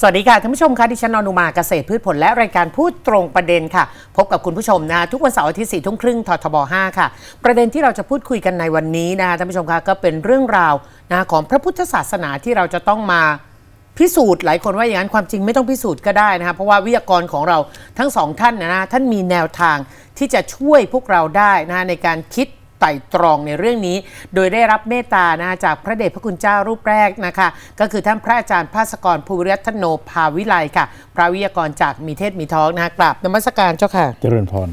สวัสดีค่ะท่านผู้ชมคะดิฉันนอนุมาเกษตรพืชผลและรายการพูดตรงประเด็นค่ะ พบกับคุณผู้ชมนะทุกวันเสาร์อาทิตย์สี่ทุ่มครึ่งททบ5ค่ะ ประเด็นที่เราจะพูดคุยกันในวันนี้นะคะท่านผู้ชมคะก็เป็นเรื่องราวนะของพระพุทธศาสนาที่เราจะต้องมาพิสูจน์หลายคนว่าอย่างนั้นความจริงไม่ต้องพิสูจน์ก็ได้นะคะเพราะว่าวิทยากรของเราทั้งสองท่านนะท่านมีแนวทางที่จะช่วยพวกเราได้นะในการคิด ไต่ตรองในเรื่องนี้ โดยได้รับเมตตานะจากพระเดชพระคุณเจ้ารูปแรกนะคะ ก็คือท่านพระอาจารย์ภาสกรภูริรัตโนภาวิไลค่ะ พระวิทยากรจากมีเทศมีท้องนะคะกราบนมัสการเจ้าค่ะ เจริญพร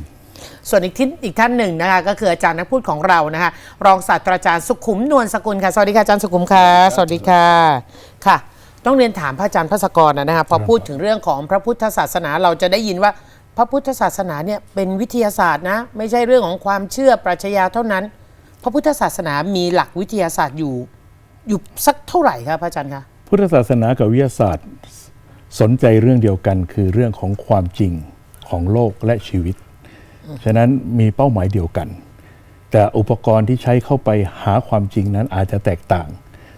ส่วนอีกที่อีกท่านหนึ่งนะคะก็คืออาจารย์นักพูดของเรานะคะ รองศาสตราจารย์สุขุมนวลสกุลค่ะสวัสดีค่ะอาจารย์สุขุมค่ะสวัสดีค่ะค่ะ ต้องเรียนถามพระอาจารย์ภาสกรนะนะคะพอพูดถึงเรื่องของพระพุทธศาสนาเราจะได้ยินว่า พระพุทธศาสนาเนี่ยเป็นวิทยาศาสตร์นะไม่ใช่เรื่องของความเชื่อปรัชญาเท่านั้น พระพุทธศาสนามีหลักวิทยาศาสตร์อยู่อยู่สักเท่าไหร่ครับพระอาจารย์คะพุทธศาสนากับวิทยาศาสตร์สนใจเรื่องเดียวกันคือเรื่องของความจริงของโลกและชีวิต ฉะนั้นมีเป้าหมายเดียวกัน แต่อุปกรณ์ที่ใช้เข้าไปหาความจริงนั้นอาจจะแตกต่าง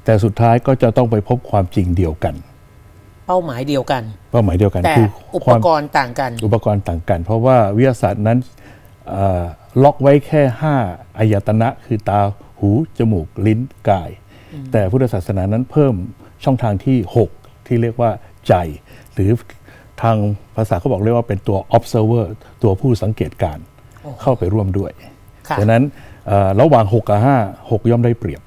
แต่สุดท้ายก็จะต้องไปพบความจริงเดียวกัน เป้าหมายเดียวกัน เป้าหมายเดียวกันแต่คืออุคปวามกรณ์ต่างกัน อุปกรณ์ต่างกัน เพราะว่าวิทยาศาสตร์นั้นเอ่อล็อกไว้แค่ 5อายตนะคือตาหูจมูกลิ้นกาย แต่พุทธศาสนานั้นเพิ่มช่องทางที่ 6 ที่เรียกว่าใจ หรือทางภาษาเขาบอกเรียกว่าเป็นตัว observer ตัวผู้สังเกตการณ์เข้าไปร่วมด้วยค่ะฉะนั้นเอ่อระหว่าง 6 กับ 5 6 ย่อมได้เปรียบ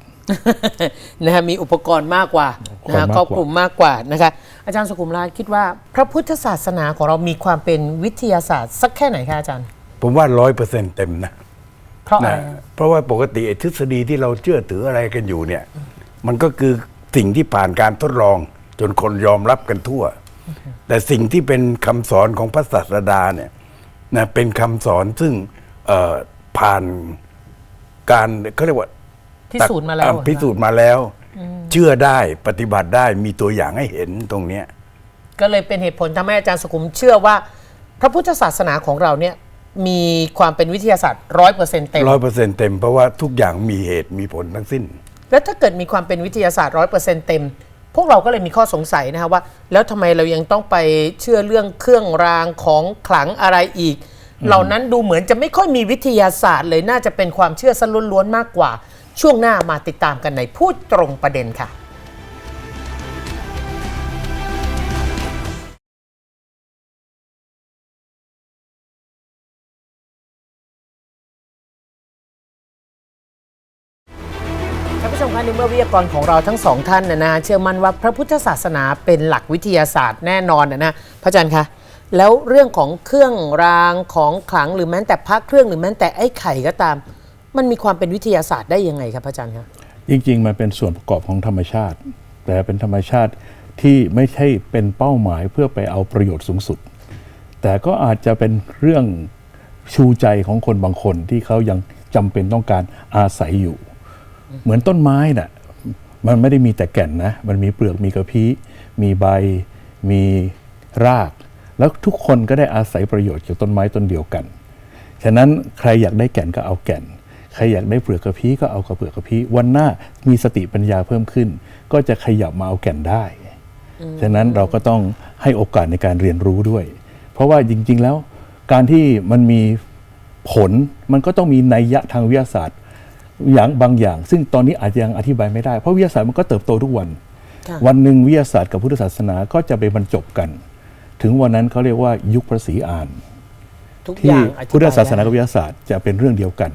นะฮะมีอุปกรณ์มากกว่านะฮะอุปกรณ์มากกว่าครอบคลุมมากกว่านะคะอาจารย์สุขุมราชคิดว่า พระพุทธศาสนาของเรามีความเป็นวิทยาศาสตร์ สักแค่ไหนคะอาจารย์ ผมว่าร้อยเปอร์เซ็นต์เต็มนะเพราะอะไรนะฮะเพราะว่าปกติไอ้ทฤษฎีที่เราเชื่อถืออะไรกันอยู่เนี่ย มันก็คือสิ่งที่ผ่านการทดลอง จนคนยอมรับกันทั่ว แต่สิ่งที่เป็นคำสอนของพระศาสดาเนี่ยนะเป็นคำสอนซึ่งเอ่อผ่านการเขาเรียกว่า พิสูจน์มาแล้วอ่พิสูจน์มาแล้ว เชื่อได้ปฏิบัติได้มีตัวอย่างให้เห็นตรงเนี้ยก็เลยเป็นเหตุผลทำให้อาจารย์สุขุมเชื่อว่า พระพุทธศาสนาของเราเนี่ยมีความเป็นวิทยาศาสตร์ร้อยเปอร์เซ็นต์เต็มร้อยเปอร์เซ็นต์เต็มเพราะว่าทุกอย่างมีเหตุมีผลทั้งสิ้น แล้วถ้าเกิดมีความเป็นวิทยาศาสตร์ร้อยเปอร์เซ็นต์เต็ม พวกเราก็เลยมีข้อสงสัยนะคะว่า แล้วทำไมเรายังต้องไปเชื่อเรื่องเครื่องรางของขลังอะไรอีก เหล่านั้นดูเหมือนจะไม่ค่อยมีวิทยาศาสตร์เลยน่าจะเป็นความเชื่อซะล้วนๆมากกว่า ช่วงหน้ามาติดตามกันในพูดตรงประเด็นค่ะท่านผู้ชมคะในเมื่อวิทยากรของเราทั้งสองท่านนะนะเชื่อมั่นว่าพระพุทธศาสนาเป็นหลักวิทยาศาสตร์แน่นอนนะนะพระอาจารย์คะแล้วเรื่องของเครื่องรางของขลังหรือแม้แต่พระเครื่องหรือแม้แต่ไอ้ไข่ก็ตาม มันมีความเป็นวิทยาศาสตร์ได้ยังไงครับพระอาจารย์คะจริงๆ มันเป็นส่วนประกอบของธรรมชาติ แต่เป็นธรรมชาติที่ไม่ใช่เป็นเป้าหมายเพื่อไปเอาประโยชน์สูงสุด แต่ก็อาจจะเป็นเรื่องชูใจของคนบางคนที่เขายังจำเป็นต้องการอาศัยอยู่ เหมือนต้นไม้น่ะมันไม่ได้มีแต่แก่นนะ มันมีเปลือกมีกระพี้มีใบ มีราก แล้วทุกคนก็ได้อาศัยประโยชน์จากต้นไม้ต้นเดียวกัน ฉะนั้นใครอยากได้แก่นก็เอาแก่น ใครอยากได้เปลือกกระพี้ก็เอากระเปลือกกระพี้วันหน้ามีสติปัญญาเพิ่มขึ้น ก็จะขยับมาเอาแก่นได้ฉะนั้นเราก็ต้องให้โอกาสในการเรียนรู้ด้วย เพราะว่าจริง ๆ แล้ว การที่มันมีผลมันก็ต้องมีนัยยะทางวิทยาศาสตร์อย่างบางอย่าง ซึ่งตอนนี้อาจจะยังอธิบายไม่ได้ เพราะวิทยาศาสตร์มันก็เติบโตทุกวันค่ะวันหนึ่งวิทยาศาสตร์กับพุทธศาสนาก็จะไปบรรจบกัน ถึงวันนั้นเขาเรียกว่ายุคพระศรีอานทุกอที่ย่างอธิบยพุทธศาสนาได้กับวิทยาศาสตร์จะเป็นเรื่องเดียวกัน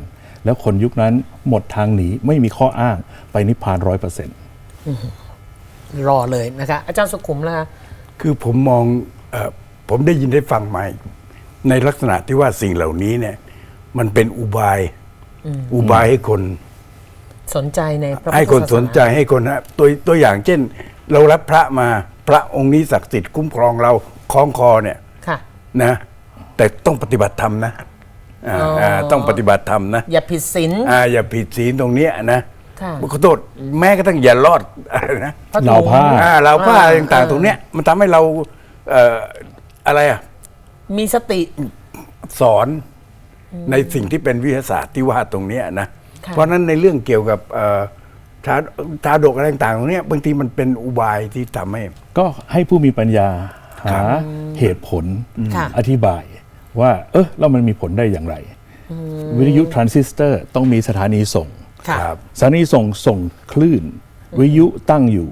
แล้วคนยุคนั้นหมดทางหนีไม่มีข้ออ้างไปนิพพานร้อยเปอร์เซ็นต์รอเลยนะคะอาจารย์สุขุมล่ะคือผมมองเออผมได้ยินได้ฟังมาในลักษณะที่ว่าสิ่งเหล่านี้เนี่ยมันเป็นอุบายอุบายให้คนสนใจในพระพุทธให้คนศาสนใจให้คนฮะตัวตัวอย่างเช่น เรารับพระมาพระองค์นี้ศักดิ์สิทธิ์คุ้มครองเราคล้องคอเนี่ยค่ะนะแต่ต้องปฏิบัติธรรมนะ อ่าอ๋ออ่าต้องปฏิบัติธรรมนะอย่าผิดศีลอ่าอย่าผิดศีลตรงเนี้ยนะค่ะขอโทษแม้กระทั่งอย่ารอดอะไรนะพระเราผ้าถุงอ่าเราผ้าอ่าต่างๆตรงเนี้ยมันทำให้เราเอ่ออะไรอะ มีสติ สอนในสิ่งที่เป็นวิทยาศาสตร์ที่ว่าตรงเนี้ยนะค่ะ เพราะฉะนั้นในเรื่องเกี่ยวกับเอ่อชาชาดกอะไรต่างๆตรงเนี้ยบางทีมันเป็นอุบายที่ทำให้ ก็ให้ผู้มีปัญญาครัหาบเหตุผลค่ะ อธิบาย ว่าเออแล้วมันมีผลได้อย่างไร วิทยุทรานซิสเตอร์ต้องมีสถานีส่งค่ะครับ สถานีส่งส่งคลื่น วิทยุตั้งอยู่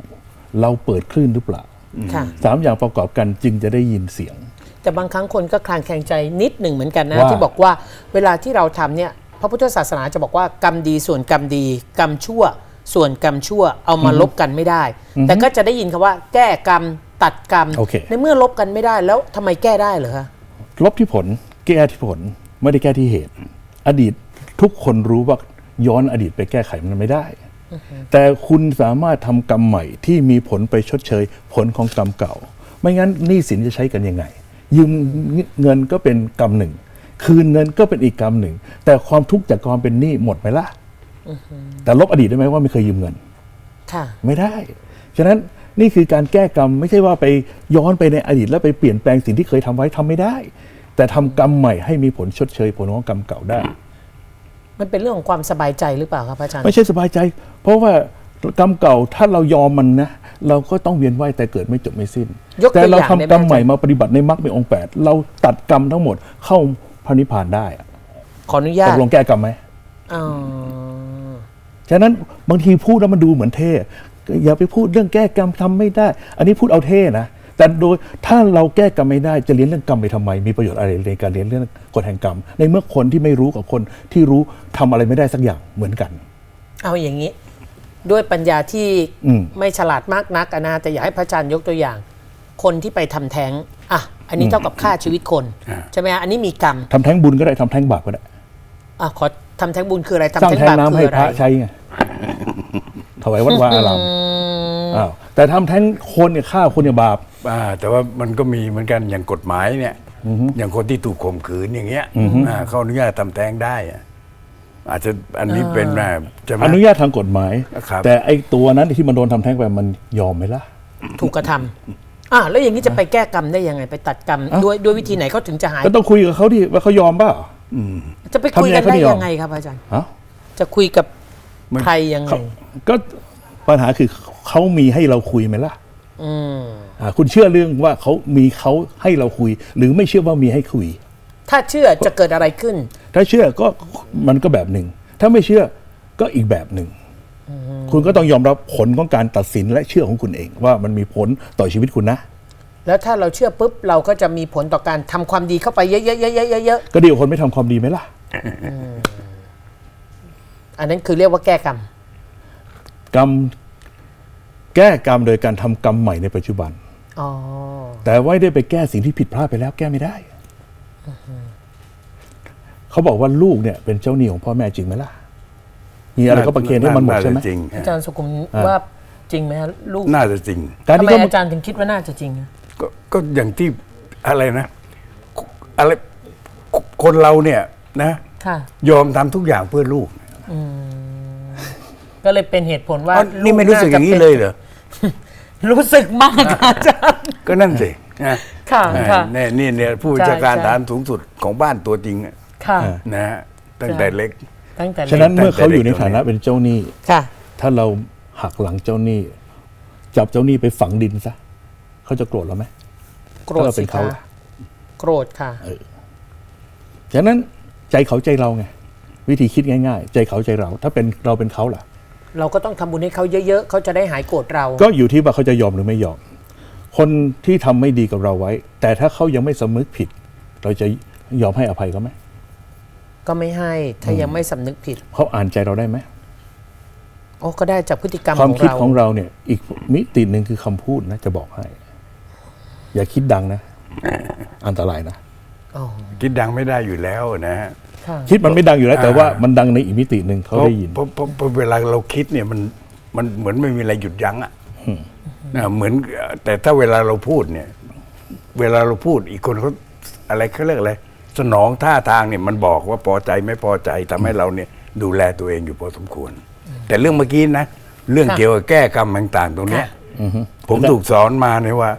เราเปิดคลื่นหรือเปล่าค่ะ สามอย่างประกอบกันจึงจะได้ยินเสียง แต่บางครั้งคนก็คลางแคลงใจนิดหนึ่งเหมือนกันนะ ว่า ที่บอกว่าเวลาที่เราทำเนี่ยพระพุทธศาสนาจะบอกว่ากรรมดีส่วนกรรมดี กรรมชั่ว ส่วนกรรมชั่วเอามาลบกันไม่ได้ แต่ก็จะได้ยินคำว่า แก้กรรมตัดกรรมโอเค ในเมื่อลบกันไม่ได้แล้วทำไมแก้ได้เหรอคะ ลบที่ผลแก้ที่ผลไม่ได้แก้ที่เหตุ อดีตทุกคนรู้ว่าย้อนอดีตไปแก้ไขมันไม่ได้ แต่คุณสามารถทำกรรมใหม่ที่มีผลไปชดเชย ผลของกรรมเก่า ไม่งั้นหนี้สินจะใช้กันยังไง ยืมเงินก็เป็นกรรมหนึ่ง คืนเงินก็เป็นอีกกรรมหนึ่ง แต่ความทุกข์จากความเป็นหนี้หมดไหมล่ะแต่ลบอดีตได้ไหมว่าไม่เคยยืมเงินค่ะไม่ได้ฉะนั้น นี่คือการแก้กรรมไม่ใช่ว่าไปย้อนไปในอดีตแล้วไปเปลี่ยนแปลงสิ่งที่เคยทำไว้ทำไม่ได้ แต่ทำกรรมใหม่ให้มีผลชดเชยผลของกรรมเก่าได้ มันเป็นเรื่องของความสบายใจหรือเปล่าครับพระอาจารย์ไม่ใช่สบายใจ เพราะว่ากรรมเก่าถ้าเรายอมมันนะเราก็ต้องเวียนว่ายแต่เกิดไม่จบไม่สิ้นยกตัวแต่เราอย่างทำได้ไหมกรรมใหม่อาจารย์มาปฏิบัติในมรรคในองค์แปดเราตัดกรรมทั้งหมดเข้าพระนิพพานได้อะขออนุญาตตกลงแก้กรรมไหมอ๋อฉะนั้นบางทีพูดแล้วมันดูเหมือนเท่ อย่าไปพูดเรื่องแก้กรรมทำไม่ได้ อันนี้พูดเอาเท่นะ แต่โดยถ้าเราแก้กรรมไม่ได้จะเรียนเรื่องกรรมไปทำไม มีประโยชน์อะไรในการเรียนเรื่องกฎแห่งกรรม ในเมื่อคนที่ไม่รู้กับคนที่รู้ทำอะไรไม่ได้สักอย่างเหมือนกัน เอาอย่างนี้ ด้วยปัญญาที่อืมไม่ฉลาดมากนักอะนะแต่อยากให้พระอาจารย์ยกตัวอย่าง คนที่ไปทำแท้งอะอันนี้เท่ากับฆ่าชีวิตคนอ่าใช่ไหมฮะอันนี้มีกรรมทำแท้งบุญก็ได้ทำแท้งบาปก็ได้อะขอทำแท้งบุญคืออะไรสร้าทำงแท้งแท้งบาปน้ำคืให้ออะพไรระใช้ไง ถวายวัดวาอารามอ้าวแต่ทำแท้งคนเนี่ยฆ่าคนเนี่ยบาปอ่าแต่ว่ามันก็มีเหมือนกันอย่างกฎหมายเนี่ยอย่างคนที่ถูกข่มขืนอย่างเงี้ยอ่าเขาอนุญาตทำแท้งได้อะอาจจะอันนี้เป็นนะใช่ไหมอนุญาตทางกฎหมายครับแต่ไอ้ตัวนั้นที่มันโดนทำแท้งไปมันยอมไหมล่ะ ถูกกระทำอะแล้วอย่างนี้จะไปแก้กรรมได้ยังไงไปตัดกรรมเอ้าด้วยด้วยวิธีไหนเขาถึงจะหายก็ต้องคุยกับเขาดิว่าเขายอมเปล่าจะไปคุยกันทำยังไงเขาได้ไม่ยอมยังไงครับอาจารย์เอ้าจะคุยกับ มันใครยังไงเขาก็ปัญหาคือเขามีให้เราคุยไหมล่ะอืมอ่าคุณเชื่อเรื่องว่าเขามีเขาให้เราคุย หรือไม่เชื่อว่ามีให้คุย ถ้าเชื่อจะเกิดอะไรขึ้น ถ้าเชื่อก็มันก็แบบหนึ่ง ถ้าไม่เชื่อก็อีกแบบหนึ่ง คุณก็ต้องยอมรับผลของการตัดสินและเชื่อของคุณเอง ว่ามันมีผลต่อชีวิตคุณนะ แล้วถ้าเราเชื่อปุ๊บเราก็จะมีผลต่อการทำความดีเข้าไปเยอะๆๆๆๆ ก็ดีกว่าคนไม่ทำความดีไหมล่ะ อันนั้นคือเรียกว่าแก้กรรม กรรมแก้กรรมโดยการทำกรรมใหม่ในปัจจุบัน อ๋อ แต่ไม่ได้ไปแก้สิ่งที่ผิดพลาดไปแล้วแก้ไม่ได้ เขาบอกว่าลูกเนี่ยเป็นเจ้าหนี้ของพ่อแม่จริงไหมล่ะ มีอะไรก็ประเคนให้มันหมดใช่ไหมาจะจริงอาจารย์สุขุมว่าจริงไหมฮะลูกน่าจะจริง การทำที่ไมเขาอาจารย์ถึงคิดว่าน่าจะจริงอะก็ก็อย่างที่อะไรนะอะไรคนเราเนี่ยนะ ค่ะ ยอมทำทุกอย่างเพื่อลูก ก็เลยเป็นเหตุผลว่าอ๋อนี่ไม่รู้สึกอย่างนี้เลยเหรอ รู้สึกมากค่ะอาจารย์ก็นั่นสินะค่ะเออค่ะ เนี่ยนี่เนี่ยผู้บัญชาการใช่ ฐานสูงสุดของบ้านตัวจริงอะค่ะ นะฮะตั้งแต่เล็ก ตั้งแต่ฉะนั้นเล็กเมื่อเขาอยู่ในฐานะเป็นเจ้าหนี้ ค่ะ ถ้าเราหักหลังเจ้าหนี้ จับเจ้าหนี้ไปฝังดินซะเขาจะโกรธเราไหม โกรธถ้าเราเป็สินเขาคะล่ะโกรธค่ะ ฉะนั้นใจเขาใจเราไงวิธีคิดง่าย ๆ ใจเขาใจเรา ถ้าเป็นเราเป็นเขาล่ะ เราก็ต้องทำบุญให้เขาเยอะๆเขาจะได้หายโกรธเรา ก็อยู่ที่ว่าเขาจะยอมหรือไม่ยอม คนที่ทำไม่ดีกับเราไว้ แต่ถ้าเขายังไม่สำนึกผิด เราจะยอมให้อภัยเขาไหมก็ไม่ให้ถ้ายังไม่สำนึกผิด เขาอ่านใจเราได้ไหมโอ้ก็ได้จากพฤติกรรมความของคิดเราของเราเนี่ย อีกมิติหนึ่งคือคำพูดนะจะบอกให้ อย่าคิดดังนะ อันตรายนะอ๋อคิดดังไม่ได้อยู่แล้วนะฮะ ค่ะคิดมันไม่ดังอยู่แล้วแต่อ่าว่ามันดังในอีกมิติหนึ่งเขาได้ยินเพราะเพราะเพราะเวลาเราคิดเนี่ยมันมันเหมือนไม่มีอะไรหยุดยั้งอะนะเหมือนแต่ถ้าเวลาเราพูดเนี่ย เวลาเราพูดอีกคนเขาอะไรเขาเรียกอะไรสนองท่าทางเนี่ยมันบอกว่าพอใจไม่พอใจทำให้เราเนี่ยดูแลตัวเองอยู่พอสมควร แต่เรื่องเมื่อกี้นะเรื่องค่ะเกี่ยวกับแก้กรรมต่างๆ ตรงเนี้ยค่ะผมถูกสอนมาเนี่ยว่า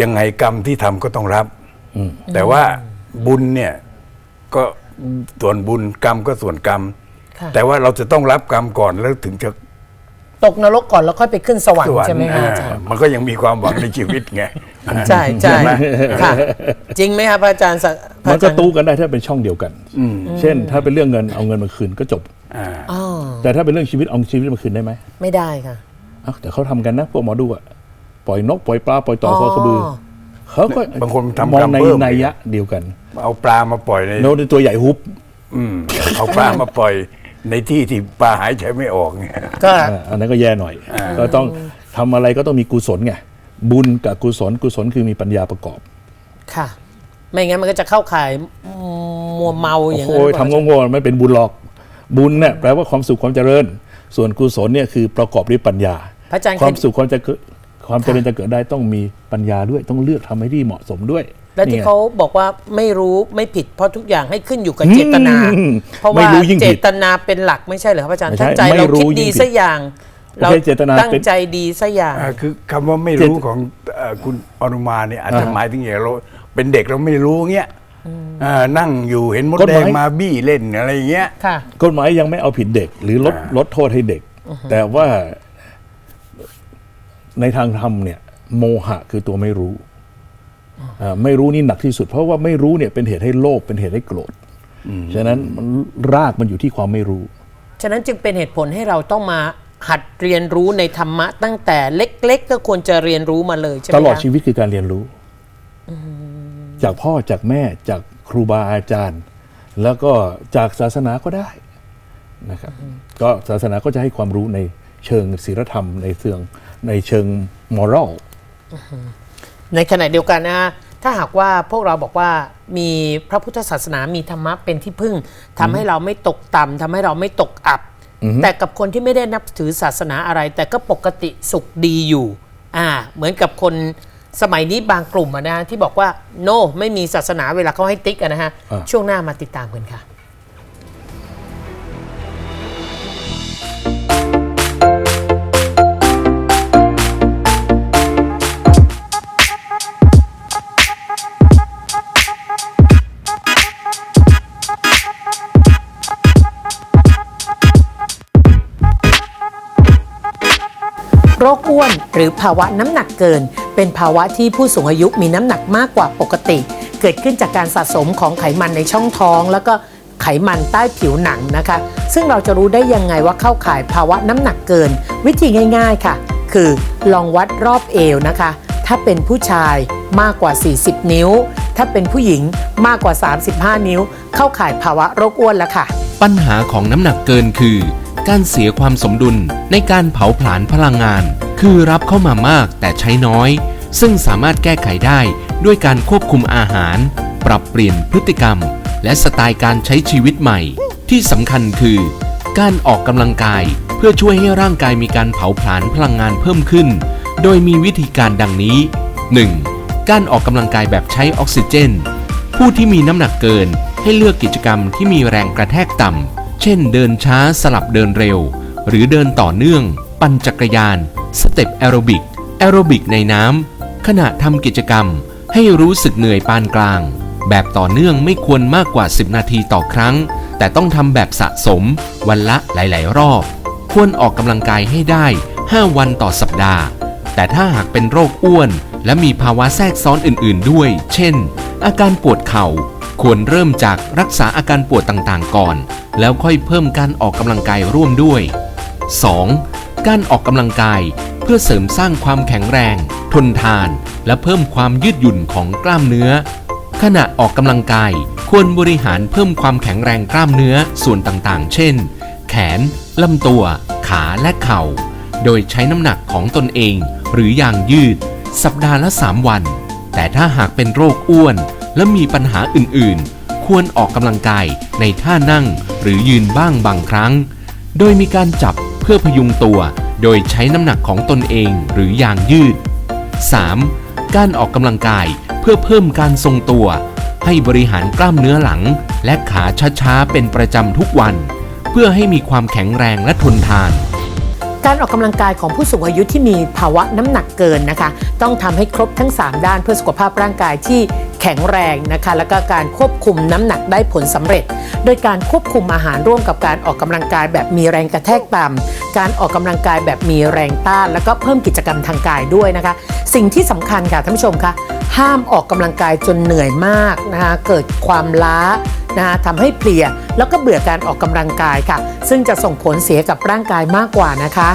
ยังไงกรรมที่ทำก็ต้องรับแต่ว่าบุญเนี่ย ก็ส่วนบุญกรรมก็ส่วนกรรม ค่ะ แต่ว่าเราจะต้องรับกรรมก่อนแล้วถึงจะตกนรกก่อนแล้วค่อยไปขึ้นสวรรสค์วรรใช่ไหมค์คะอ่าอาจารย์ มันก็ยังมีความหวังในชีวิตไง ใช่ใช่ไหมค่ะ จริงไหมครับพระอาจารย์สะพระมันอาก็จารย์ตู้กันได้ถ้าเป็นช่องเดียวกัน เช่น ถ้าเป็นเรื่องเงินเอาเงินมาคืนก็จบอ่าอ๋อแต่ถ้าเป็นเรื่องชีวิตเอาชีวิตมาคืนได้ไหมไม่ได้ค่ะ เอ้าแต่เขาทำกันนะพวกหมอดูอะปล่อยนกปล่อยปลาปล่อยต่อคอกระบืออ เขาก็บางคนทำมองกรรมในเพิ่มนัยยะเดียวกันเอาปลามาปล่อยในโน้ตตัวใหญ่ฮุบ อืมเอาปลามาปล่อยในที่ที่ปลาหายใจไม่ออกเนี่ย ก็ อ่าอันนั้นก็แย่หน่อย ก็ต้องทำอะไรก็ต้องมีกุศลไง บุญกับกุศล กุศลคือมีปัญญาประกอบ ค่ะ ไม่งั้นมันก็จะเข้าข่ายมัวเมาอย่างนั้นโอ้ยหรือเปล่าทำโง่ๆไม่เป็นบุญหรอก บุญเนี่ยแปลว่าความสุขความเจริญ ส่วนกุศลเนี่ยคือประกอบด้วยปัญญา พระอาจารย์ความเคยสุขความจะเกิด ความเจริญจะเกิดได้ต้องมีปัญญาด้วยต้องเลือกทำให้ที่เหมาะสมด้วยและที่นี่ไงเขาบอกว่าไม่รู้ไม่ผิดเพราะทุกอย่างให้ขึ้นอยู่กับเจตนาอืมเพราะไม่ว่ารู้ยิ่งผิเจดตนาเป็นหลักไม่ใช่เหรอครับอาจารย์ไม่ใช่ถ้าใจไม่เรารู้คิดยิ่งดีผิดสักอย่าง เราโอเคเจตนาตั้งเป็นใจดีสักอย่างอ่าคือคำว่าไม่รู้ของเอ่อคุณอนุมาเนี่ยอาจจะหมายถึงอย่างเราเป็นเด็กเราไม่รู้เงี้ยอ่านั่งอยู่เห็นมดกฎแดหมายงมาบี้เล่นอะไรอย่างเงี้ยค่ะกฎหมายยังไม่เอาผิดเด็ก หรือลดอ่าลดโทษให้เด็ก แต่ว่า ในทางธรรมเนี่ยโมหะคือตัวไม่รู้อ่าไม่รู้นี่หนักที่สุด เพราะว่าไม่รู้เนี่ยเป็นเหตุให้โลภเป็นเหตุให้โกรธฉะนั้นมันรากมันอยู่ที่ความไม่รู้ ฉะนั้นจึงเป็นเหตุผลให้เราต้องมาหัดเรียนรู้ในธรรมะ ตั้งแต่เล็ก ๆ ก็ควรจะเรียนรู้มาเลยใช่ไหมตลอดคะชีวิตคือการเรียนรู้ จากพ่อจากแม่จากครูบาอาจารย์ แล้วก็จากศาสนาก็ได้นะครับ ก็ศาสนาก็จะให้ความรู้ในเชิงศีลธรรมในเชิง ในเชิงมอรัลในขณะเดียวกันนะฮะถ้าหากว่าพวกเราบอกว่ามีพระพุทธศาสนามีธรรมะเป็นที่พึ่งทำให้เราไม่ตกต่ำทำให้เราไม่ตกอับ แต่กับคนที่ไม่ได้นับถือศาสนาอะไร แต่ก็ปกติสุขดีอยู่อ่าเหมือนกับคนสมัยนี้บางกลุ่มอะนะที่บอกว่า โนไม่มีศาสนาเวลาเขาให้ติ๊กอะนะฮะอ่าช่วงหน้ามาติดตามกันค่ะ หรือภาวะน้ำหนักเกิน เป็นภาวะที่ผู้สูงอายุมีน้ำหนักมากกว่าปกติ เกิดขึ้นจากการสะสมของไขมันในช่องท้อง แล้วก็ไขมันใต้ผิวหนังนะคะ ซึ่งเราจะรู้ได้ยังไงว่าเข้าข่ายภาวะน้ำหนักเกิน วิธีง่าย ๆค่ะ คือลองวัดรอบเอวนะคะ ถ้าเป็นผู้ชายมากกว่า 40 นิ้ว ถ้าเป็นผู้หญิงมากกว่า 35 นิ้ว เข้าข่ายภาวะโรคอ้วนแล้วค่ะ ปัญหาของน้ำหนักเกินคือ การเสียความสมดุลในการเผาผลาญพลังงาน คือรับเข้ามามากแต่ใช้น้อย ซึ่งสามารถแก้ไขได้ด้วยการควบคุมอาหาร ปรับเปลี่ยนพฤติกรรม และสไตล์การใช้ชีวิตใหม่ ที่สำคัญคือ การออกกำลังกายเพื่อช่วยให้ร่างกายมีการเผาผลาญพลังงานเพิ่มขึ้น โดยมีวิธีการดังนี้ 1. การออกกำลังกายแบบใช้ออกซิเจน ผู้ที่มีน้ำหนักเกินให้เลือกกิจกรรมที่มีแรงกระแทกต่ำ เช่นเดินช้าสลับเดินเร็ว หรือเดินต่อเนื่อง ปั่นจักรยาน สเต็ปแอโรบิก แอโรบิกในน้ำขณะทำกิจกรรม ให้รู้สึกเหนื่อยปานกลาง แบบต่อเนื่องไม่ควรมากกว่า 10 นาทีต่อครั้ง แต่ต้องทำแบบสะสม วันละหลาย ๆ รอบ ควรออกกำลังกายให้ได้ 5 วันต่อสัปดาห์ แต่ถ้าหากเป็นโรคอ้วน และมีภาวะแทรกซ้อนอื่น ๆ ด้วย เช่น อาการปวดเข่า ควรเริ่มจากรักษาอาการปวดต่างๆ ก่อน แล้วค่อยเพิ่มการออกกำลังกายร่วมด้วย 2. การออกกำลังกายเพื่อเสริมสร้างความแข็งแรง ทนทาน และเพิ่มความยืดหยุ่นของกล้ามเนื้อ ขณะออกกำลังกายควรบริหารเพิ่มความแข็งแรงกล้ามเนื้อส่วนต่างๆ เช่น แขน ลำตัว ขาและเข่า โดยใช้น้ำหนักของตนเอง หรืออยางยืด สัปดาห์ละ 3 วัน แต่ถ้าหากเป็นโรคอ้วน และมีปัญหาอื่นๆ ควรออกกำลังกายในท่านั่งหรือยืนบ้างบางครั้ง โดยมีการจับเพื่อพยุงตัว โดยใช้น้ำหนักของตนเองหรืออยางยืด 3. การออกกำลังกายเพื่อเพิ่มการทรงตัว ให้บริหารกล้ามเนื้อหลัง และขาช้าๆเป็นประจำทุกวัน เพื่อให้มีความแข็งแรงและทนทานการออกกำลังกายของผู้สูงอายุที่มีภาวะน้ำหนักเกินนะคะ ต้องทำให้ครบทั้ง 3 ด้านเพื่อสุขภาพร่างกายที่ แข็งแรงนะคะ แล้วก็การควบคุมน้ำหนักได้ผลสำเร็จ โดยการควบคุมอาหารร่วมกับการออกกำลังกายแบบมีแรงกระแทกต่ำการออกกำลังกายแบบมีแรงต้าน แล้วก็เพิ่มกิจกรรมทางกายด้วยนะคะ สิ่งที่สำคัญค่ะท่านผู้ชมคะห้ามออกกำลังกายจนเหนื่อยมากนะคะเกิดความล้านะคะทำให้เพลียแล้วก็เบื่อการออกกำลังกายค่ะ ซึ่งจะส่งผลเสียกับร่างกายมากกว่านะคะ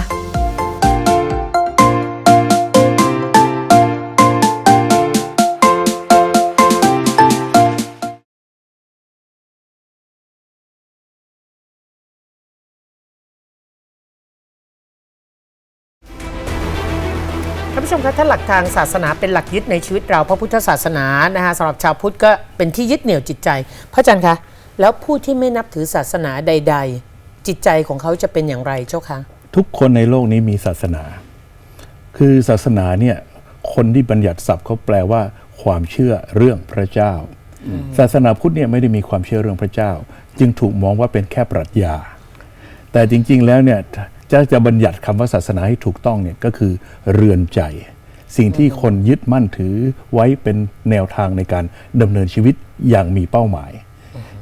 ผู้ชมคะถ้าหลักทางศาสนาเป็นหลักยึดในชีวิตเราพระพุทธศาสนานะคะสำหรับชาวพุทธก็เป็นที่ยึดเหนี่ยวจิตใจ พระอาจารย์คะแล้วผู้ที่ไม่นับถือศาสนาใด ๆ จิตใจของเขาจะเป็นอย่างไรเจ้าคะทุกคนในโลกนี้มีศาสนา คือศาสนาเนี่ยคนที่บัญญัติศัพท์เขาแปลว่า ความเชื่อเรื่องพระเจ้า ศาสนาพุทธเนี่ยไม่ได้มีความเชื่อเรื่องพระเจ้า จึงถูกมองว่าเป็นแค่ปรัชญา แต่จริง ๆ แล้วเนี่ย จะจะบัญญัติคำว่าศาสนาให้ถูกต้องเนี่ยก็คือเรือนใจ สิ่งที่คนยึดมั่นถือไว้เป็นแนวทางในการดำเนินชีวิตอย่างมีเป้าหมาย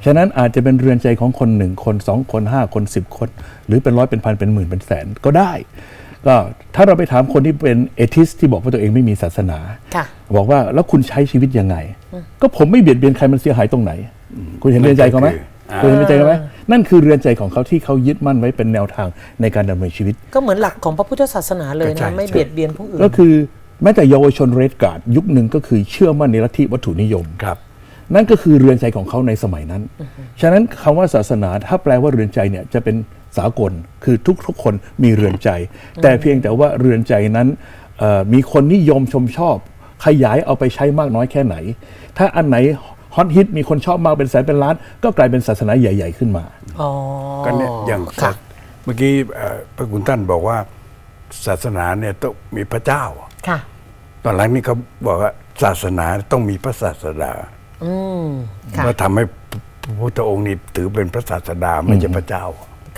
ฉะนั้นอาจจะเป็นเรือนใจของคนหนึ่งคนสองคนห้าคนสิบคน หรือเป็นร้อยเป็นพันเป็นหมื่นเป็นแสนก็ได้ ก็ถ้าเราไปถามคนที่เป็นเอทิสที่บอกว่าตัวเองไม่มีศาสนา บอกว่าแล้วคุณใช้ชีวิตยังไง ก็ผมไม่เบียดเบียนใครมันเสียหายตรงไหน คุณเห็นเรือนใจเขาไหมคุณเห็นเรือนใจเขาไหม นั่นคือเรือนใจของเขาที่เขายึดมั่นไว้เป็นแนวทางในการดำเนินชีวิต ก็เหมือนหลักของพระพุทธศาสนาเลยก็ใช่นะไม่เบียดเบียนผู้อื่น ก็คือแม้แต่เยาวชนเรดการ์ดยุคหนึ่งก็คือเชื่อมั่นในลัทธิวัตถุนิยม ครับ นั่นก็คือเรือนใจของเขาในสมัยนั้น ฉะนั้นคำว่าศาสนาถ้าแปลว่าเรือนใจเนี่ยจะเป็นสากล คือทุกๆคนมีเรือนใจ แต่เพียงแต่ว่าเรือนใจนั้นเอ่อมีคนนิยมชมชอบ ขยายเอาไปใช้มากน้อยแค่ไหน ถ้าอันไหน ฮอตฮิตมีคนชอบมากเป็นแสนเป็นล้าน ก็กลายเป็นศาสนาใหญ่ ๆขึ้นมา อ๋อก็เนี่ยอย่างค่ะ เมื่อกี้เอ่อพระคุณท่านบอกว่าศาสนาเนี่ยต้องมีพระเจ้า ค่ะ ตอนหลังนี่เขาบอกว่าศาสนาต้องมีพระศาสดาอืม ค่ะก็ทำให้พระพุทธองค์นี่ถือเป็นพระศาสดาไม่ใช่พระเจ้า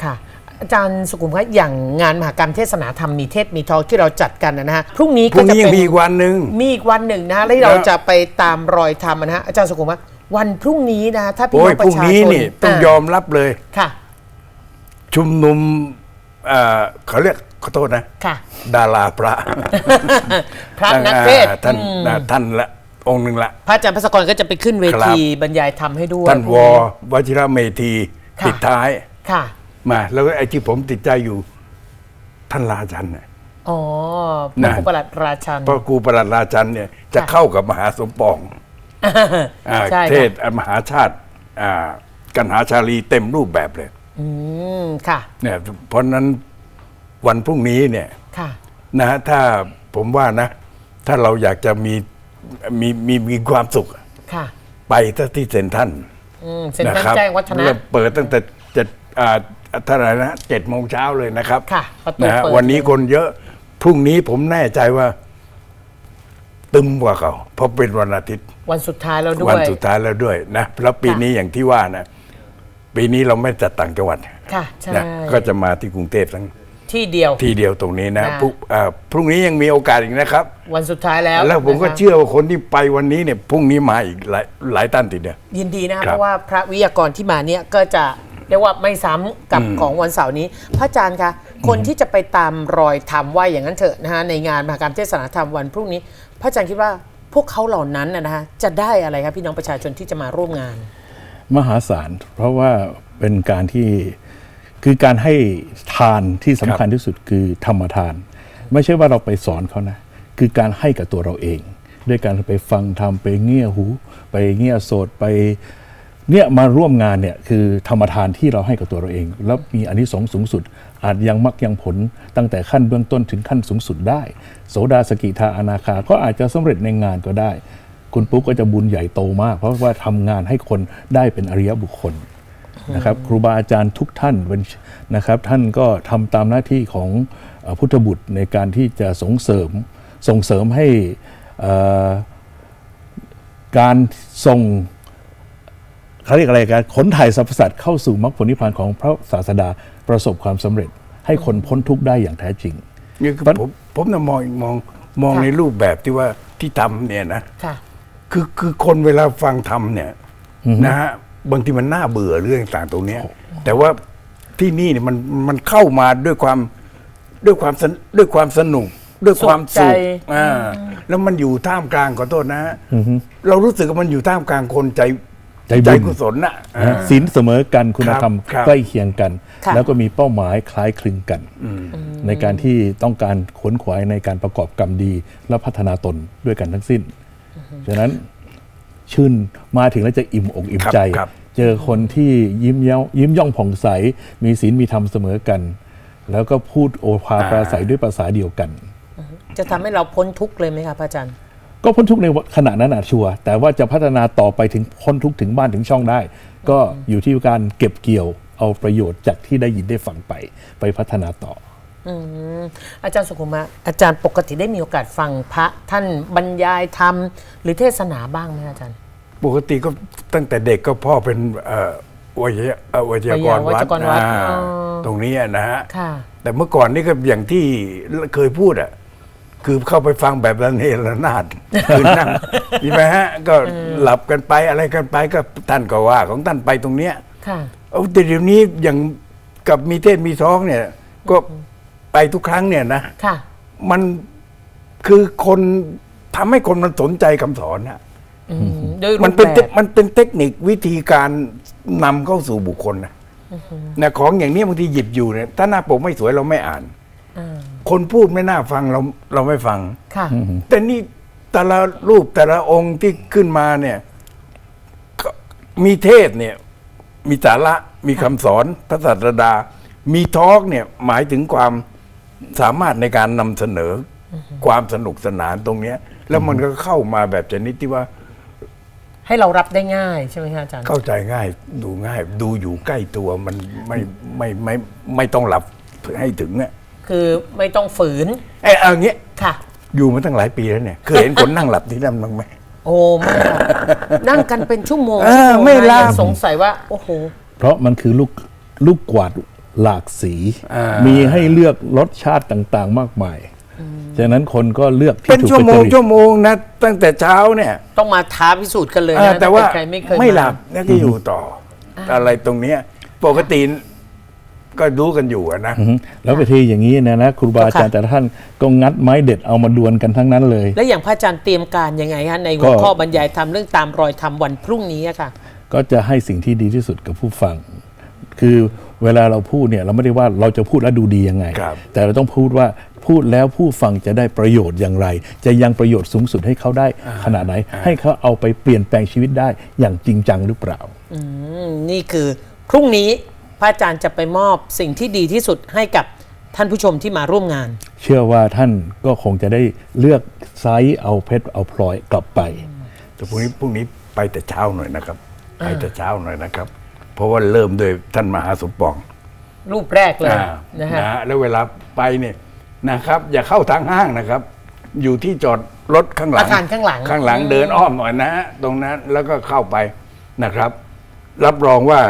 ค่ะ อาจารย์สุขุมคะอย่างงานมหากรรมเทศนาธรรมมีเทศมีทอล์กที่เราจัดกันนะฮะ พรุ่งนี้พรุ่ก็งจะนี้ยัเป็งนมีอีกวันหนึ่ง มีอีกวันหนึ่งนะฮะแล้วเราจะไปตามรอยธรรมนะฮะอาจารย์สุขุมว่า วันพรุ่งนี้นะฮะถ้าพี่โอ้น้ยองปพรุ่ระงชานี้ชนนี่ต้องายอมรับเลย ค่ะชุมนุมเอ่อเขาเรียกขอโทษนะ ค่ะ ดาราพระพระนักเทศน์อ่าท่านอืมอ่าท่านละองค์หนึ่งละ พระอาจารย์พัสกรก็จะไปขึ้นเวครับทีบรรยายธรรมให้ด้วย ท่านวอวชิระเมธีค่ะ ปิดท้ายค่ะ มา แล้วก็ไอ้ที่ผมติดใจอยู่ ท่านราชันเนี่ย อ๋อพนะระครูประหลัดราชัน พระครูประหลัดราชันเนี่ยจะค่ะ เข้ากับมหาสมปอง อ่าใช่เทค่ะศน์มหาชาติอ่ากันหาชาลีเต็มรูปแบบเลยอืมค่ะ เนี่ยเพราะฉะนั้นวันพรุ่งนี้เนี่ย ค่ะ นะฮะถ้าผมว่านะ ถ้าเราอยากจะมีมีมีมีความสุข ค่ะไปที่เซ็นทรัลอืมเซ็นทรัลนะครับแจ้งวัฒนะ เริ่มเปิดตั้งแต่เจ็ดอ่าเท่าไหร่นะเจ็ดโมงเช้าเลยนะครับค่ะประตูนะฮะเปิด วันนี้คนเยอะ พรุ่งนี้ผมแน่ใจว่า ตึมกว่าเขาเพราะเป็นวันอาทิตย์ วันสุดท้ายแล้วด้วยวันสุดท้ายแล้วด้วยนะแล้วปีนี้อย่างที่ว่านะปีนี้เราไม่จัดต่างจังหวัดค่ะใช่นะก็จะมาที่กรุงเทพทั้งที่เดียว ทีเดียวตรงนี้นะค่ะพรุ่งอ่าพรุ่งนี้ยังมีโอกาสอีกนะครับ วันสุดท้ายแล้วแล้วผมก็นะคะ เชื่อว่าคนที่ไปวันนี้เนี่ยพรุ่งนี้มาอีกหลายหลายตันทีเดียวยินดีนะคะครับเพราะว่าพระวิทยากรที่มาเนี่ยก็จะเรียกว่าไม่ซ้ำกับของวันเสาร์นี้ พระอาจารย์คะคนที่จะไปตามรอยธรรมว่าอย่างนั้นเถอะนะคะในงานมหากรรมเทศนาธรรมวันพรุ่งนี้ พระอาจารย์คิดว่า พวกเขาเหล่านั้นนะนะคะจะได้อะไรครับพี่น้องประชาชนที่จะมาร่วมงาน มหาศาลเพราะว่าเป็นการที่คือการให้ทานที่สำคัญที่สุดคือธรรมทาน ไม่ใช่ว่าเราไปสอนเขานะ คือการให้กับตัวเราเอง ด้วยการไปฟังทำไปเงี่ยหู ไปเงี่ยโสดไปเนี่ยมาร่วมงานเนี่ยคือธรรมทานที่เราให้กับตัวเราเอง แล้วมีอันนี้สงสูงสุด อาจยังมักยังผลตั้งแต่ขั้นเบื้องต้นถึงขั้นสูงสุดได้ โสดาสกิทาอนาคาก็อาจจะสำเร็จในงานก็ได้ คุณปุ๊กก็จะบุญใหญ่โตมาก เพราะว่าทำงานให้คนได้เป็นอริยบุคคลนะครับครูบาอาจารย์ทุกท่านนะครับ ท่านก็ทำตามหน้าที่ของพุทธบุตรในการที่จะส่งเสริมส่งเสริมให้การส่ง เขาเรียกอะไรกันขนถ่ายสรรพสัตว์เข้าสู่มรรคผลนิพพานของพระศาสดาประสบความสำเร็จ ให้คนพ้นทุกข์ได้อย่างแท้จริงนี่คือมันผมผมนะมองมองมองค่ะในรูปแบบที่ว่าที่ทำเนี่ยนะค่ะคือคือคนเวลาฟังธรรมเนี่ยนะฮะบางทีมันน่าเบื่อเรื่องต่างๆตรงเนี้ยแต่ว่าที่นี่เนี่ยมันมันเข้ามาด้วยความด้วยความสนด้วยความสนุก ด้วยความสุสุขขใจอ่าแล้วมันอยู่ท่ามกลางขอโทษนะฮะเรารู้สึกว่ามันอยู่ท่ามกลางคนใจ ใจบุญกุศลน่ะนะฮะศีลเสมอกันคุณธรรมครับ ใกล้เคียงกัน ค่ะ แล้วก็มีเป้าหมายคล้ายคลึงกัน ในการที่ต้องการขวนขวายในการประกอบกรรมดี และพัฒนาตนด้วยกันทั้งสิ้นฉะนั้นชื่นมาถึงแล้วจะอิ่มอกอิ่มใจ ครับ เจอคนที่ยิ้มเย้ายิ้มย่องผ่องใส มีศีลมีธรรมเสมอกัน แล้วก็พูดโอภาปราศัยด้วยภาษาเดียวกัน จะทำให้เราพ้นทุกข์เลยไหมคะพระอาจารย์ ก็พ้นทุกข์ในขณะนั้นอาจชัวร์แต่ว่าจะพัฒนาต่อไปถึงพ้นทุกข์ถึงบ้านถึงช่องได้ ก็อยู่ที่การเก็บเกี่ยวเอาประโยชน์จากที่ได้ยินได้ฟังไป ไปพัฒนาต่ออืมอาจารย์สุขุมะอาจารย์ปกติได้มีโอกาสฟังพระท่านบรรยายธรรมหรือเทศนาบ้างไหมอาจารย์ ปกติก็ตั้งแต่เด็กก็พ่อเป็นเอ่อวิทยาเอ่อวิทยากรวิวัทดยากรวัดอ่าอ๋อ ตรงนี้อะนะฮะ ค่ะ แต่เมื่อก่อนนี่ก็อย่างที่เคยพูดอะ คือเข้าไปฟังแบบระเนระนาดคือนั่งใช่ไหมฮะ ก็หลับกันไปอะไรกันไปก็ท่านก็ว่าของท่านไปตรงเนี้ยค่ะเอาแต่เดี๋ยวนี้อย่างกับมีเทศมีท้องเนี่ย ก็ไปทุกครั้งเนี่ยนะค่ะ มันคือคนทำให้คนมันสนใจคำสอนนะอืมโดยรูมันปเป็นแบเทบมันเป็นเทคนิควิธีการนำเข้าสู่บุคคลนะนะของอย่างนี้บางทีหยิบอยู่เนี่ยถ้าหน้าปกไม่สวยเราไม่อ่านอ่า คนพูดไม่น่าฟังเราเราไม่ฟัง ค่ะ แต่นี่แต่ละรูปแต่ละองค์ที่ขึ้นมาเนี่ยก็มีเทศเนี่ย มีสาระมีคำสอนพระศาสดา มีทอล์กเนี่ยหมายถึงความสามารถในการนำเสนออความสนุกสนานตรงเนี้ย แล้วมันก็เข้ามาแบบชนิดที่ว่าให้เรารับได้ง่ายใช่ไหมคะอาจารย์ เข้าใจง่ายดูง่าย ดูอยู่ใกล้ตัวมันไม่ไม่ไม่ไม่ไม่ต้องหลับให้ถึงเนี่ย คือไม่ต้องฝืนไอ้เอาอย่างเงี้ยค่ะ อยู่มาตั้งหลายปีแล้วเนี่ย เคยเห็นคนนั่งหลับที่นั่นบ้างไหม โอ้ไม่ค่ะนั่งกันเป็นชั่วโมงเออชั่วโงไม่นะลายังสงสัยว่า โอ้โห เพราะมันคือลูกลูกกวาดหลากสี อ่ามี มีให้เลือกรสชาติต่างๆ มากมายฉะนั้นคนก็เลือกที่เป็นถูกชั่วโมงจริตชั่วโมงนะตั้งแต่เช้าเนี่ยต้องมาท้าพิสูจน์กันเลยเออนะแต่ว่าใครไม่เคยไม่หลับาแล้วก็อยู่ต่อออะไรตรงเนี้ยปกติ ก็รู้กันอยู่อะนะอือฮึแล้วไปทีอย่างนี้เนยนะครูบาอาจารย์แต่ละท่านก็งัดไม้เด็ดเอามาดวลกันทั้งนั้นเลย แล้วอย่างพระอาจารย์เตรียมการยังไงฮะในหัวก็ข้อบรรยายธรรมเรื่องตามรอยธรรมวันพรุ่งนี้อะค่ะ ก็จะให้สิ่งที่ดีที่สุดกับผู้ฟัง คือเวลาเราพูดเนี่ยเราไม่ได้ว่าเราจะพูดแล้วดูดียังไงครับแต่เราต้องพูดว่าพูดแล้วผู้ฟังจะได้ประโยชน์อย่างไร จะยังประโยชน์สูงสุดให้เขาได้ขนาดไหน ให้เขาเอาไปเปลี่ยนแปลงชีวิตได้อย่างจริงจังหรือเปล่าอืมนี่คือพรุ่งนี้ พระอาจารย์จะไปมอบสิ่งที่ดีที่สุดให้กับท่านผู้ชมที่มาร่วมงาน เชื่อว่าท่านก็คงจะได้เลือกไซส์เอาเพชรเอาพลอยกลับไปแต่พรุ่งนี้พรุ่งนี้ไปแต่เช้าหน่อยนะครับ ไปแต่เช้าหน่อยนะครับ เพราะว่าเริ่มโดยท่านมหาสมปอง รูปแรกเลยอ่านะฮะนะฮะแล้วเวลาไปเนี่ยนะครับ อย่าเข้าทางห้างนะครับ อยู่ที่จอดรถข้างหลังอาคารข้างหลังข้างหลังเดินอ้อมหน่อยนะฮะตรงนั้นแล้วก็เข้าไปนะครับ รับรองว่า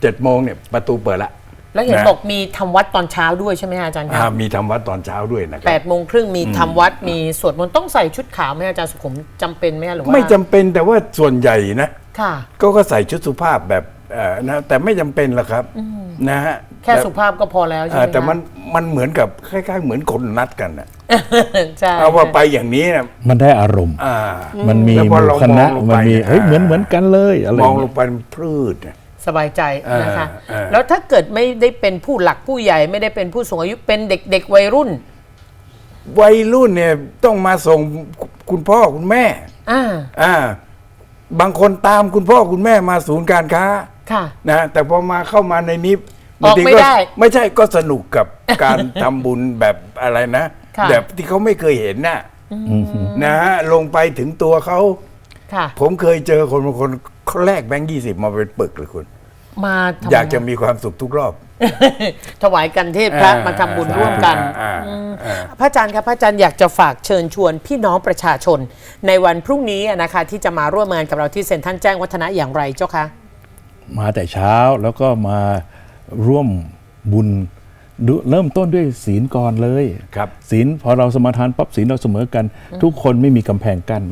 เจ็ดโมงเนี่ยประตูเปิดละแล้วเห็นนะบอกมีทำวัดตอนเช้าด้วยใช่ไหมฮะอาจารย์คอ่ารับมีทำวัดตอนเช้าด้วยนะคแปรัดโมงครึ่งมีทำวัดมีสวดมนต์ต้องใส่ชุดขาวไหมอาจารย์สุขุมจำเป็นไหมฮะหรือว่าไม่จำเป็นแต่ว่าส่วนใหญ่นะ ค่ะ ก็ก็ใส่ชุดสุภาพแบบเอ่อนะแต่ไม่จำเป็นหรอกครับนะฮะแค่ต่สุภาพก็พอแล้วใช่อ่าไหมแต่มันคะมันเหมือนกับคล้ายๆ เหมือนคนนัดกันนะใช่ เอาว่าไปอย่างนี้นะมันได้อารมณ์ อ่ามันมีแล้วหพอมู่เราคณะมองลงไปมันมีเฮ้ยอ่าเหมือนเหมือนกันเลยอะไรมองลเงี้งยไปมันพืชนะ สบายใจนะคะเออเออแล้วถ้าเกิดไม่ได้เป็นผู้หลักผู้ใหญ่ไม่ได้เป็นผู้สูงอายุเป็นเด็กๆวัยรุ่น วัยรุ่นเนี่ยต้องมาส่งคุณพ่อคุณแม่อ่าอ่าบางคนตามคุณพ่อคุณแม่มาศูนย์การค้าค่ะนะแต่พอมาเข้ามาในนี้ออกบางทีไม่ได้ไม่ใช่ก็สนุกกับการทำบุญแบบอะไรนะค่ะแบบที่เขาไม่เคยเห็นน่ะนะฮะลงไปถึงตัวเขาค่ะผมเคยเจอคนบางคน เขาแลกแบงค์ยี่สิบมาเป็นปึกเลยคุณ มาทำอยากจะมีความสุขทุกรอบ ถวายกันเทศพระอ่ามมาทำบุญร่วมกันอ่าอืมอ่า พระอาจารย์ครับพระอาจารย์อยากจะฝากเชิญชวนพี่น้องประชาชน ในวันพรุ่งนี้นะคะที่จะมาร่วมงานกับเราที่เซ็นทรัลแจ้งวัฒนะอย่างไรเจ้าคะ มาแต่เช้าแล้วก็มาร่วมบุญดูเริ่มต้นด้วยศีลก่อนเลยครับ ศีลพอเราสมาทานปั๊บศีลเราเสมอกัน ทุกคนไม่มีกำแพงกั้น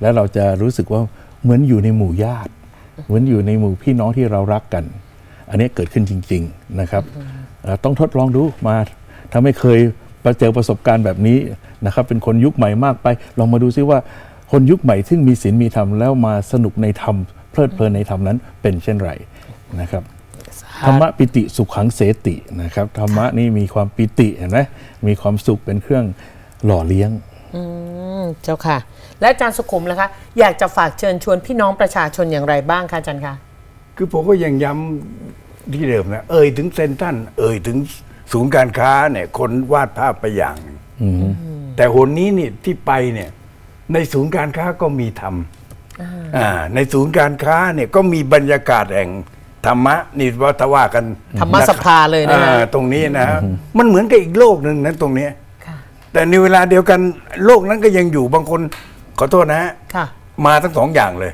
แล้วเราจะรู้สึกว่า เหมือนอยู่ในหมู่ญาติ เหมือนอยู่ในหมู่พี่น้องที่เรารักกัน อันนี้เกิดขึ้นจริง ๆนะครับต้องทดลองดูมาถ้าไม่เคยประเจอประสบการณ์แบบนี้นะครับ เป็นคนยุคใหม่มากไป ลองมาดูซิว่าคนยุคใหม่ซึ่งมีศีลมีธรรมแล้วมาสนุกในธรรมเพลิดเพลินในธรรมนั้นเป็นเช่นไรนะครับธรรมะปิติสุขขังเสตินะครับธรรมะนี่มีความปิติเห็นไหมมีความสุขเป็นเครื่องหล่อเลี้ยง เจ้าค่ะ และอาจารย์สุขุมล่ะคะ อยากจะฝากเชิญชวนพี่น้องประชาชนอย่างไรบ้างคะอาจารย์คะคือผมก็ยังย้ำที่เดิมนะเอ่ยถึงเซนทรันเอ่ยถึงศูนย์การค้าเนี่ย คนวาดภาพไปอย่างหนึ่งแต่หนนี้นี่ที่ไปเนี่ย ในศูนย์การค้าก็มีธรรมอ่าในศูนย์การค้าเนี่ยก็มีบรรยากาศแห่งธรรมะนี่ว่าถ้าว่ากันธรรมสภาเลยนะฮะ อ่าตรงนี้นะมันเหมือนกับอีกโลกหนึ่งนะตรงเนี้ยค่ะ แต่ในเวลาเดียวกันโลกนั้นก็ยังอยู่บางคนขอโทษนะฮะค่ะมาทั้งสองอย่างเลย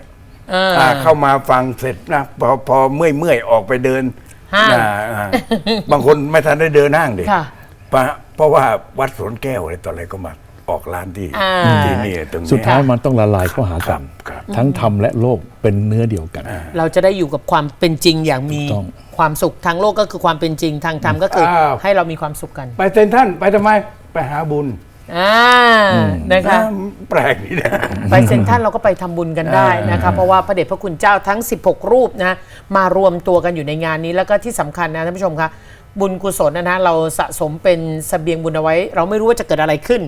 อ่าอ่าเข้ามาฟังเสร็จนะพอพอเมื่อยเมื่อยๆออกไปเดินห้าง อ่อ่าบางคนไม่ทันได้เดินห้างดิค่ะเพราะเพราะว่าวัดสวนแก้วอะไรต่ออะไรก็มาออกร้านที่อ่า ที่นี่ตรงนี้ สุดท้ายมันต้องละลายเข้าหากัน ครับ ทั้งธรรมและโลกเป็นเนื้อเดียวกัน เราจะได้อยู่กับความเป็นจริงอย่างมีถูกต้อง ความสุขทางโลกก็คือความเป็นจริงทางธรรมก็คืออาให้เรามีความสุขกัน ไปเซนทรันไปทำไม ไปหาบุญอ่านะคะอ่าแปลกดีนะ ไปเซ็นทรัลเราก็ไปทำบุญกันได้นะคะเพราะว่าพระเดชพระคุณเจ้าทั้ง 16 รูปนะมารวมตัวกันอยู่ในงานนี้แล้วก็ที่สำคัญนะท่านผู้ชมคะบุญกุศลนะนะเราสะสมเป็นเสบียงบุญเอาไว้ เราไม่รู้ว่าจะเกิดอะไรขึ้น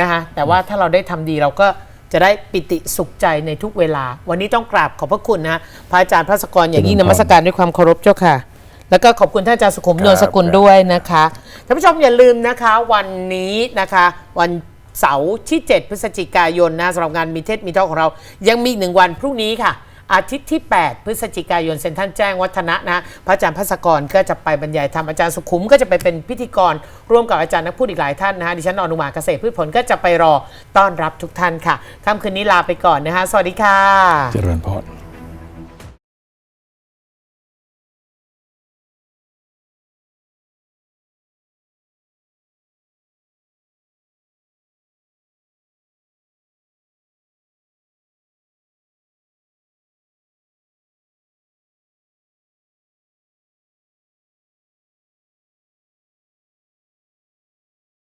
นะคะแต่ว่าถ้าเราได้ทำดีเราก็จะได้ปิติสุขใจในทุกเวลา วันนี้ต้องกราบขอบพระคุณนะพระอาจารย์พระสกรอย่างยิ่งนมัสการด้วยความเคารพเจ้าค่ะ แล้วก็ขอบคุณท่านอาจารย์สุขุมนวลสกุลด้วยนะคะท่านผู้ชมอย่าลืมนะคะ วันนี้นะคะ วันเสาร์ที่ 7 พฤศจิกายนนะสำหรับงานมีเทศมีทอของเรา ยังมีอีกหนึ่งวันพรุ่งนี้ค่ะ อาทิตย์ที่ 8 พฤศจิกายนเซ็นทรัลแจ้งวัฒนะนะพระอาจารย์พัสกรก็จะไปบรรยายธรรมอาจารย์สุขุมก็จะไปเป็นพิธีกร ร่วมกับอาจารย์นักพูดอีกหลายท่านนะคะดิฉันอนุมาเกษตรพืชผลก็จะไปรอต้อนรับทุกท่านค่ะค่ำคืนนี้ลาไปก่อนนะคะสวัสดีค่ะ เจริญพร